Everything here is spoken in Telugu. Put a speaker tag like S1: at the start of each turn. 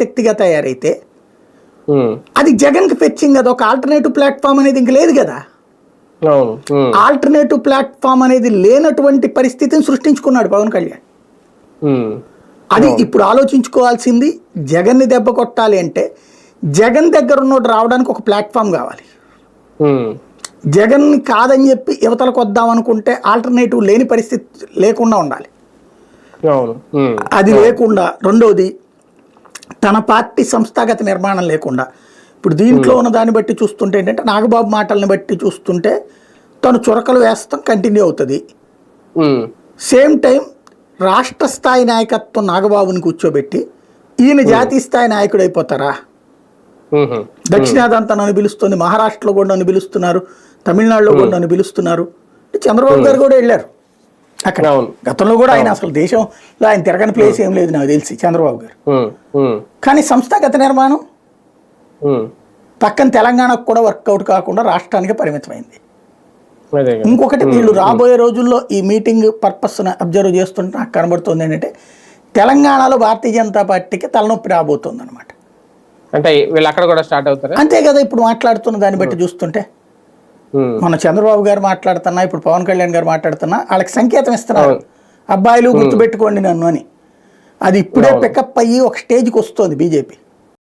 S1: శక్తిగా తయారైతే అది జగన్కి ఫెచ్చింగ్ కదా ఒక ఆల్టర్నేటివ్ ప్లాట్ఫామ్ అనేది ఇంక లేదు కదా. ఆల్టర్నేటివ్ ప్లాట్ఫామ్ అనేది లేనటువంటి పరిస్థితిని సృష్టించుకున్నాడు పవన్ కళ్యాణ్. అది ఇప్పుడు ఆలోచించుకోవాల్సింది జగన్ని దెబ్బ కొట్టాలి అంటే జగన్ దగ్గర ఉన్నోడు రావడానికి ఒక ప్లాట్ఫామ్ కావాలి. జగన్ కాదని చెప్పి యువతలకు వద్దాం అనుకుంటే ఆల్టర్నేటివ్ లేని పరిస్థితి లేకుండా ఉండాలి. అది లేకుండా రెండోది తన పార్టీ సంస్థాగత నిర్మాణం లేకుండా. ఇప్పుడు దీంట్లో ఉన్న దాన్ని బట్టి చూస్తుంటే ఏంటంటే నాగబాబు మాటల్ని బట్టి చూస్తుంటే తను చురకలు వేస్తాం కంటిన్యూ అవుతుంది.
S2: ఉమ్,
S1: సేమ్ టైం రాష్ట్ర స్థాయి నాయకత్వం నాగబాబుని కూర్చోబెట్టి ఈయన జాతీయ స్థాయి నాయకుడు అయిపోతారా? దక్షిణాదంతా నన్ను పిలుస్తుంది మహారాష్ట్రలో కూడా నన్ను పిలుస్తున్నారు తమిళనాడులో కూడా నన్ను పిలుస్తున్నారు. చంద్రబాబు గారు కూడా వెళ్ళారు. అక్కడ. గతంలో కూడా ఆయన అసలు దేశంలో ఆయన తిరగని ప్లేస్ ఏం లేదు నాకు తెలిసి చంద్రబాబు గారు. కానీ సంస్థాగత నిర్మాణం పక్కన తెలంగాణకు కూడా వర్కౌట్ కాకుండా రాష్ట్రానికి పరిమితమైంది. ఇంకొకటి వీళ్ళు రాబోయే రోజుల్లో ఈ మీటింగ్ పర్పస్ని అబ్జర్వ్ చేస్తుంటే నాకు కనబడుతుంది ఏంటంటే తెలంగాణలో భారతీయ జనతా పార్టీకి తలనొప్పి రాబోతుంది అనమాట
S2: అంటే వీళ్ళు అక్కడ కూడా స్టార్ట్ అవుతారా?
S1: అంతే కదా ఇప్పుడు మాట్లాడుతున్న దాన్ని బట్టి చూస్తుంటే. మన చంద్రబాబు గారు మాట్లాడుతున్నా ఇప్పుడు పవన్ కళ్యాణ్ గారు మాట్లాడుతున్నా వాళ్ళకి సంకేతం ఇస్తున్నారు. అబ్బాయిలు గుర్తుపెట్టుకోండి నన్ను అని. అది ఇప్పుడే పికప్ అయ్యి ఒక స్టేజ్కి వస్తుంది బీజేపీ.